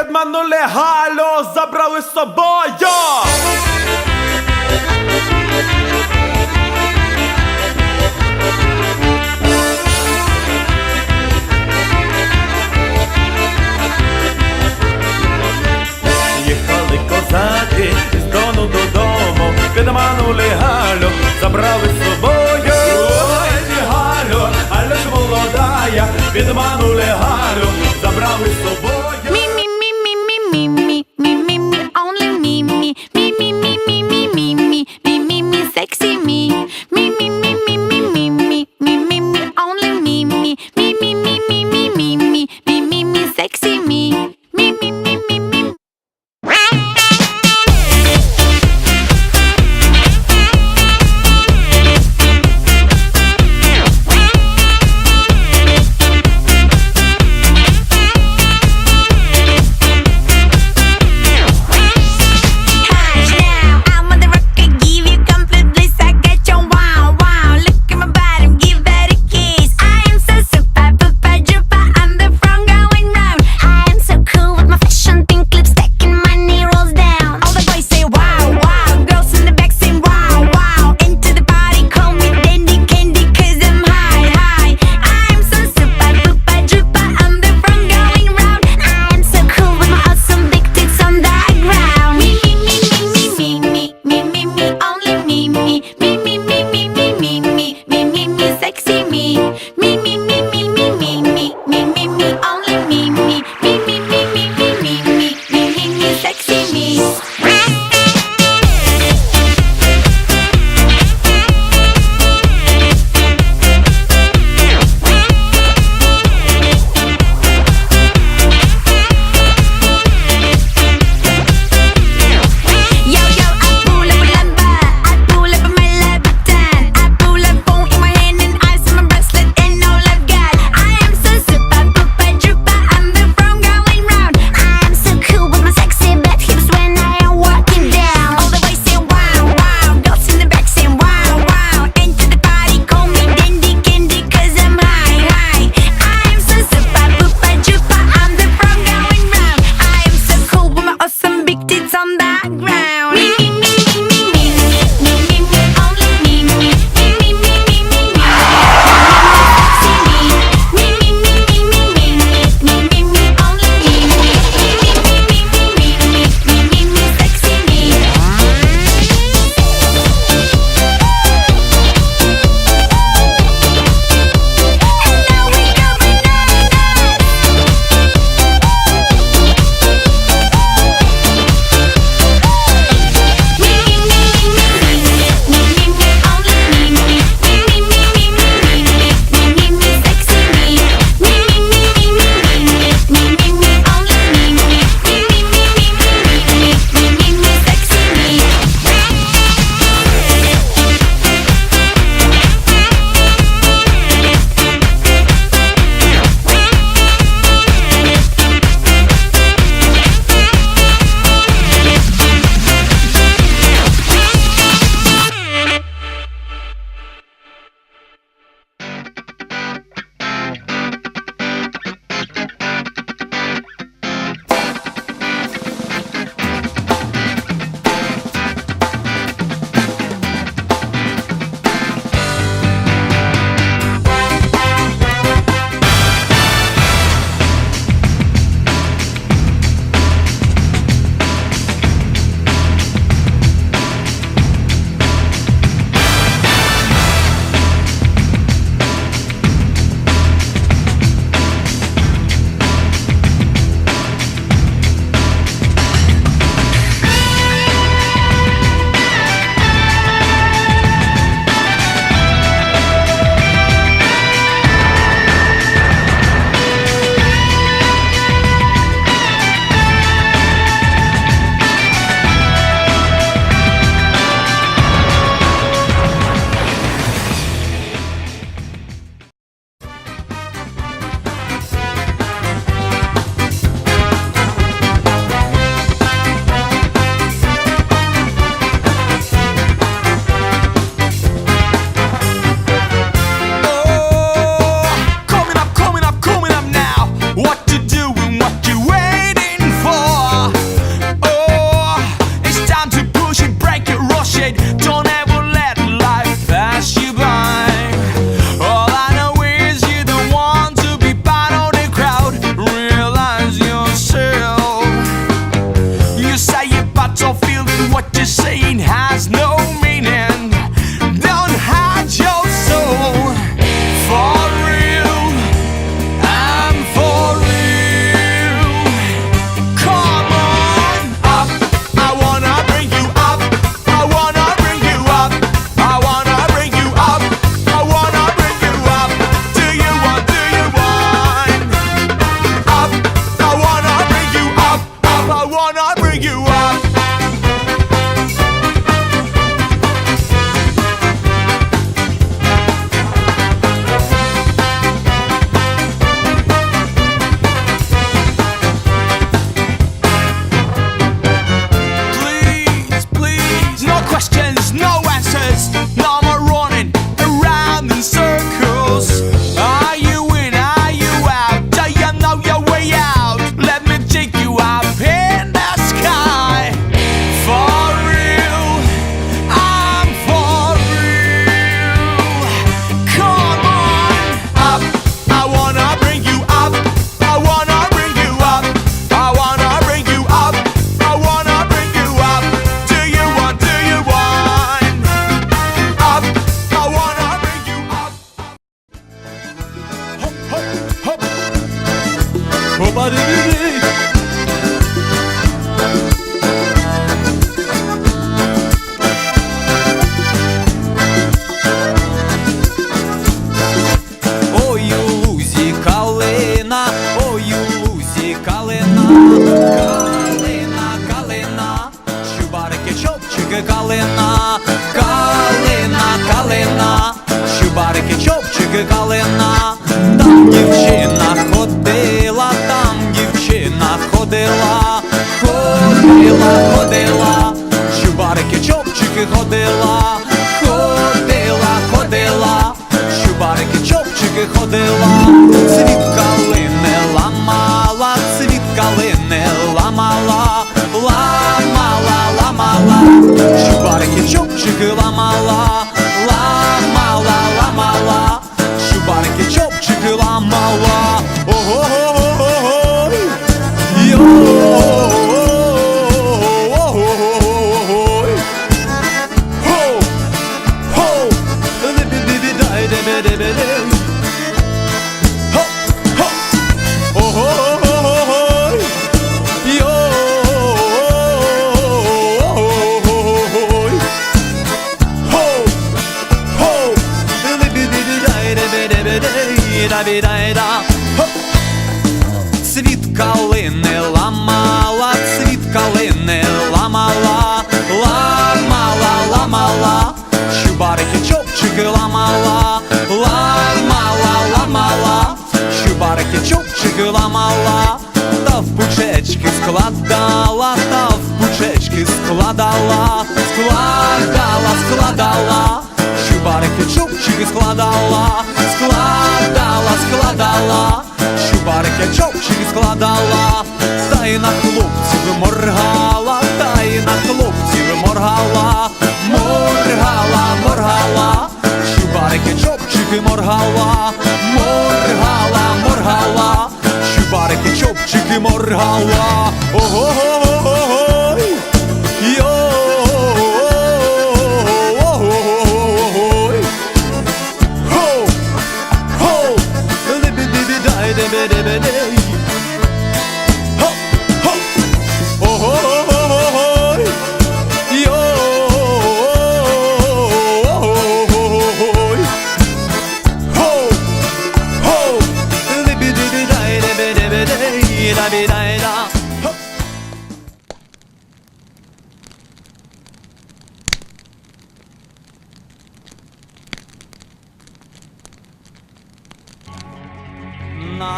Підманули Галю, забрали з собою. Їхали козаки з дону додому, підманули Галю, забрали з собою. Ой, Галю, але ж молодая, підманули Sexy me. I wanna bring you up. Please, please, no questions, no answers, no ламала, щубарики, чопчики ламала, Li-bi-bi-bi-di-di-bi-di-bi-di-da-bi-da-da. Цвіт калини ламала, цвіт калини ламала, ламала, ламала, щубарики, чопчики ламала, ламала, ламала, щубарики, чопчики ламала, та в пучечки складала, та в пучечки складала, складала, складала, щубарики, чопчики складала, складала, складала. Щубарики, чопчики складала, та й на хлопців моргала, та й на хлопців моргала, dere bedey